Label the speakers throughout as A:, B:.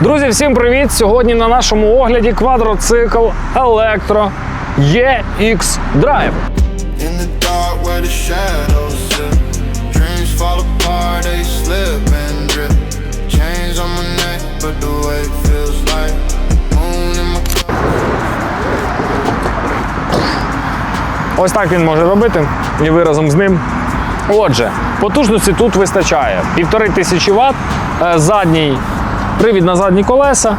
A: Друзі, всім привіт! Сьогодні на нашому огляді квадроцикл Електро EX Drive. Ось так він може робити, і ви разом з ним. Отже, потужності тут вистачає. Півтори тисячі Вт, е, задній привід на задні колеса.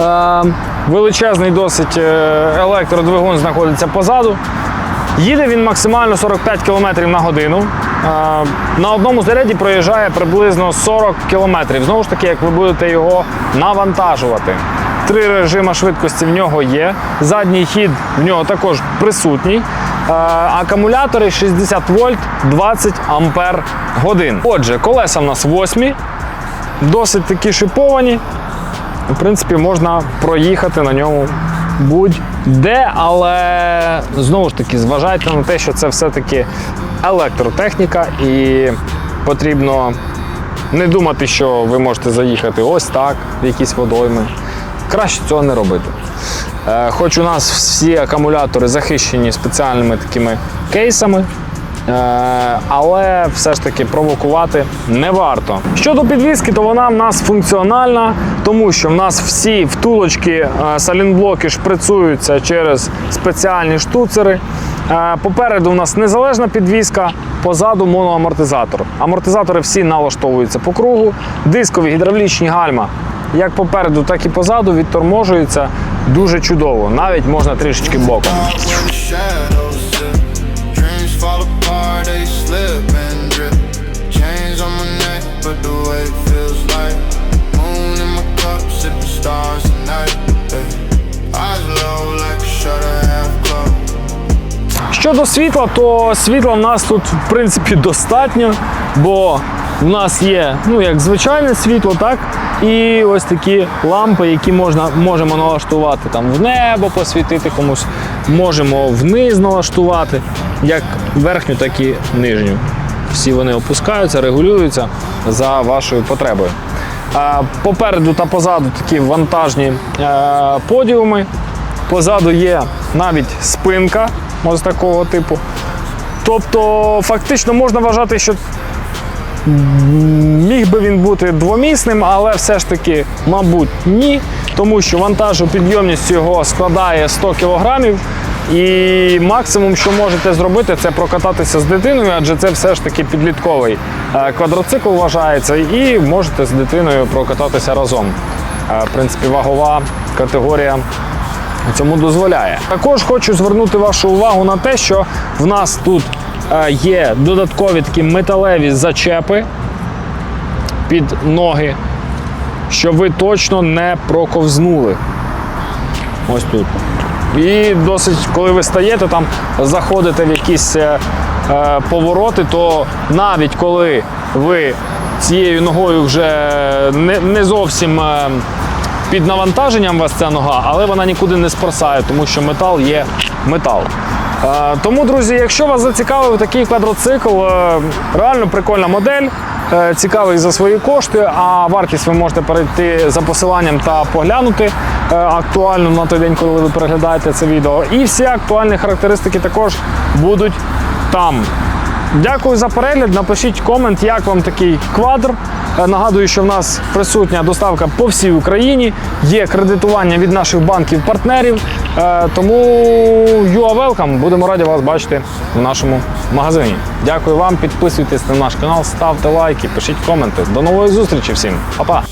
A: е, Величезний досить е, електродвигун знаходиться позаду. Їде він максимально 45 км на годину. Е, На одному заряді проїжджає приблизно 40 км. Знову ж таки, як ви будете його навантажувати. Три режими швидкості в нього є. Задній хід в нього також присутній. Е, Акумулятори 60 вольт 20 ампер годин. Отже, колеса в нас восьмі, досить такі шиповані. В принципі, можна проїхати на ньому будь-де, але знову ж таки зважайте на те, що це все-таки електротехніка, і потрібно не думати, що ви можете заїхати ось так, в якісь водойми. Краще цього не робити. Е, Хоч у нас всі акумулятори захищені спеціальними такими кейсами, але все ж таки провокувати не варто. Щодо підвіски, то вона в нас функціональна, тому що в нас всі втулочки, е, салінблоки шприцуються через спеціальні штуцери. Е, Попереду у нас незалежна підвіска, позаду моноамортизатор. Амортизатори всі налаштовуються по кругу, дискові гідравлічні гальма. Як попереду, так і позаду відторможуються дуже чудово. Навіть можна трішечки боком. Щодо світла, то світла в нас тут в принципі достатньо, бо в нас є ну як звичайне світло, так і ось такі лампи, які можна можемо налаштувати там в небо, посвітити комусь, можемо вниз налаштувати, як верхню, так і нижню. Всі вони опускаються, регулюються за вашою потребою. Попереду та позаду такі вантажні е, подіуми. Позаду є навіть спинка ось такого типу. Тобто, фактично можна вважати, що міг би він бути двомісним, але все ж таки, мабуть, ні, тому що вантажопідйомність його складає 100 кг. І максимум, що можете зробити, це прокататися з дитиною, адже це все ж таки підлітковий е, квадроцикл вважається, і можете з дитиною прокататися разом. Е, В принципі, вагова категорія цьому дозволяє. Також хочу звернути вашу увагу на те, що в нас тут е, є додаткові такі металеві зачепи під ноги, щоб ви точно не проковзнули. Ось тут. І досить, коли ви стаєте там, заходите в якісь е, е, повороти, то навіть коли ви цією ногою вже не, не зовсім е, під навантаженням вас ця нога, але вона нікуди не спросає, тому що метал є метал. Е, Тому, друзі, якщо вас зацікавив такий квадроцикл, е, реально прикольна модель, е, цікавий за свої кошти, а вартість ви можете перейти за посиланням та поглянути актуально на той день, коли ви переглядаєте це відео. І всі актуальні характеристики також будуть там. Дякую за перегляд. Напишіть комент, як вам такий квадр. Е, Нагадую, що в нас присутня доставка по всій Україні. Є кредитування від наших банків-партнерів. Е, Тому you are welcome. Будемо раді вас бачити в нашому магазині. Дякую вам, підписуйтесь на наш канал, ставте лайки, пишіть коменти. До нової зустрічі всім. Па-па!